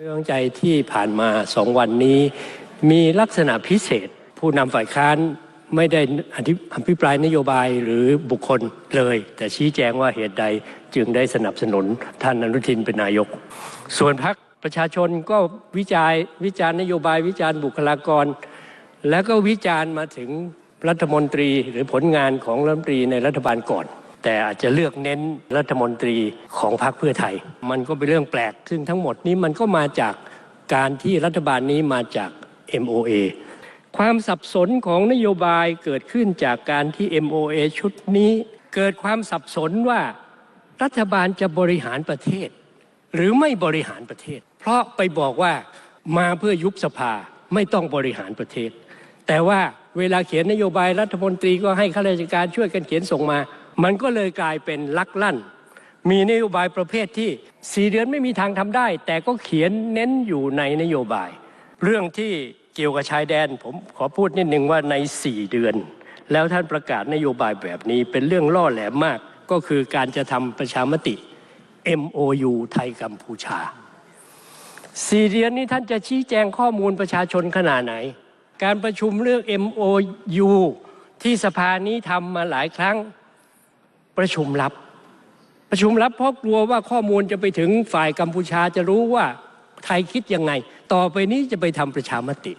เรื่องใจที่ผ่านมาสองวันนี้ มีลักษณะพิเศษ ผู้นำฝ่ายค้านไม่ได้อธิอภิปรายนโยบายหรือบุคคลเลย แต่ชี้แจงว่าเหตุใดจึงได้สนับสนุนท่านอนุทินเป็นนายก ส่วนพักประชาชนก็วิจารณ์วิจารณ์นโยบายวิจารณ์บุคลากร แล้วก็วิจารณ์มาถึงรัฐมนตรีหรือผลงานของรัฐมนตรีในรัฐบาลก่อน แต่อาจจะเลือกเน้นรัฐมนตรีของพรรคเพื่อไทย มันก็เป็นเรื่องแปลก ซึ่งทั้งหมดนี้มันก็มาจากการที่รัฐบาลนี้มาจาก MOA ความสับสนของนโยบายเกิดขึ้นจากการที่ MOA ชุดนี้ เกิดความสับสนว่ารัฐบาลจะบริหารประเทศ หรือไม่บริหารประเทศ เพราะไปบอกว่ามาเพื่อยุบสภาไม่ต้องบริหารประเทศ แต่ว่าเวลาเขียนนโยบายรัฐมนตรีก็ให้ข้าราชการช่วยกันเขียนส่งมา มันก็เลยกลายเป็นลักลั่น มีนโยบายประเภทที่สี่เดือนไม่มีทางทำได้ แต่ก็เขียนเน้นอยู่ในนโยบาย เรื่องที่เกี่ยวกับชายแดน ผมขอพูดนิดนึงว่าในสี่เดือน แล้วท่านประกาศนโยบายแบบนี้เป็นเรื่องล่อแหลมมาก ก็คือการจะทำประชามติ MOU ไทยกัมพูชาสี่เดือนนี้ท่านจะชี้แจงข้อมูลประชาชนขนาดไหน การประชุมเรื่อง MOU ที่สภานี้ทำมาหลายครั้ง ประชุมลับ ประชุมลับเพราะกลัวว่าข้อมูลจะไปถึงฝ่ายกัมพูชาจะรู้ว่าไทยคิดยังไง ต่อไปนี้จะไปทำประชามติ